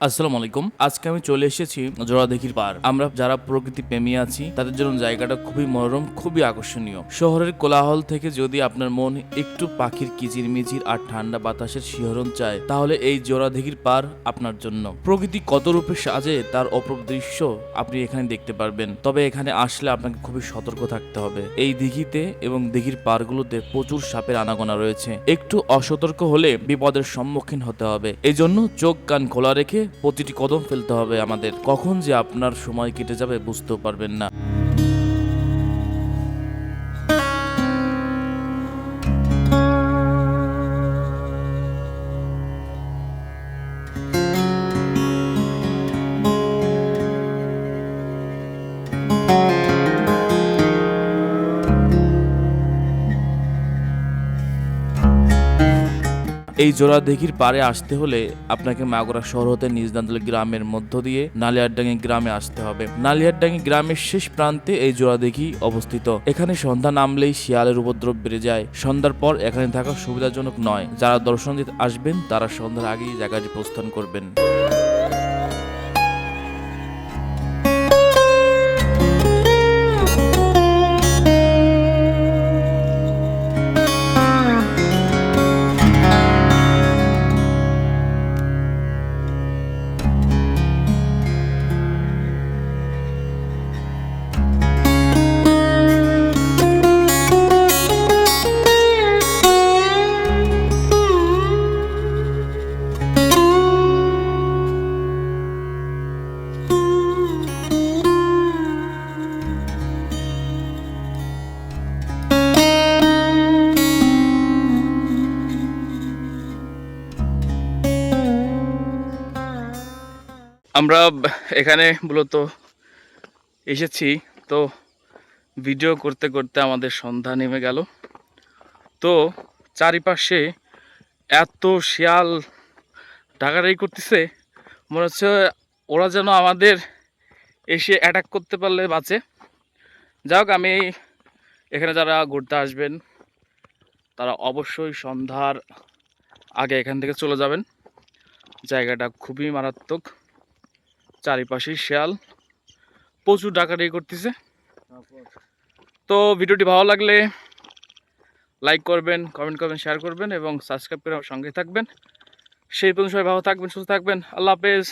আসসালামু আলাইকুম। আজকে আমি চলে এসেছি জোড়াদেখির পার আমরা যারা প্রকৃতি প্রেমী আছি, তাদের জন্য জায়গাটা খুবই মনোরম, খুবই আকর্ষণীয়। শহরের কোলাহল থেকে যদি আপনার মন একটু পাখির কিচিরমিচির আর ঠান্ডা বাতাসের শিহরণ চায়, তাহলে এই জোড়াদেখির পার আপনার জন্য। প্রকৃতি কত রূপে সাজে, তার অপরূপ দৃশ্য আপনি এখানে দেখতে পারবেন। তবে এখানে আসলে আপনাকে খুবই সতর্ক থাকতে হবে। এই দিঘিতে এবং দিঘির পারগুলোতে প্রচুর সাপের আনাগোনা রয়েছে। একটু অসতর্ক হলে বিপদের সম্মুখীন হতে হবে। এই জন্য চোখ কান খোলা রেখে প্রতিটি কদম ফেলতে হবে আমাদের। কখন যে আপনার সময় কেটে যাবে বুঝতেও পারবেন না। এই জোড়া দিঘির পারে আসতে হলে আপনাকে মাগুরা শহর হতে নিজদান্তল গ্রামের মধ্য দিয়ে নালিয়ারডাঙ্গি গ্রামে আসতে হবে। নালিয়ারডাঙ্গি গ্রামের শেষ প্রান্তে এই জোড়া দিঘি অবস্থিত। এখানে সন্ধ্যা নামলেই শিয়ালের উপদ্রব বেড়ে যায়। সন্ধ্যার পর এখানে থাকা সুবিধাজনক নয়। যারা দর্শন আসবেন, তারা সন্ধ্যার আগেই জায়গাটি প্রস্থান করবেন। আমরা এখানে মূলত এসেছি। তো ভিডিও করতে করতে আমাদের সন্ধ্যা নেমে গেল। তো চারিপাশে এত শিয়াল ডাকাডাকি করতেছে, মনে হচ্ছে ওরা যেন আমাদের এসে অ্যাটাক করতে পারলে বাঁচে। যাই হোক, আমি এখানে যারা ঘুরতে আসবেন, তারা অবশ্যই সন্ধ্যার আগে এখান থেকে চলে যাবেন। জায়গাটা খুবই মারাত্মক। চারিপাশেই শিয়াল। প্রচুর ডাকাডাকি করতেছে। তো ভিডিওটি ভালো লাগলে লাইক করবেন কমেন্ট করবেন শেয়ার করবেন এবং সাবস্ক্রাইব করে সঙ্গে থাকবেন। সেই পর্যন্ত সবাই ভালো থাকবেন, সুস্থ থাকবেন। আল্লাহ হাফেজ।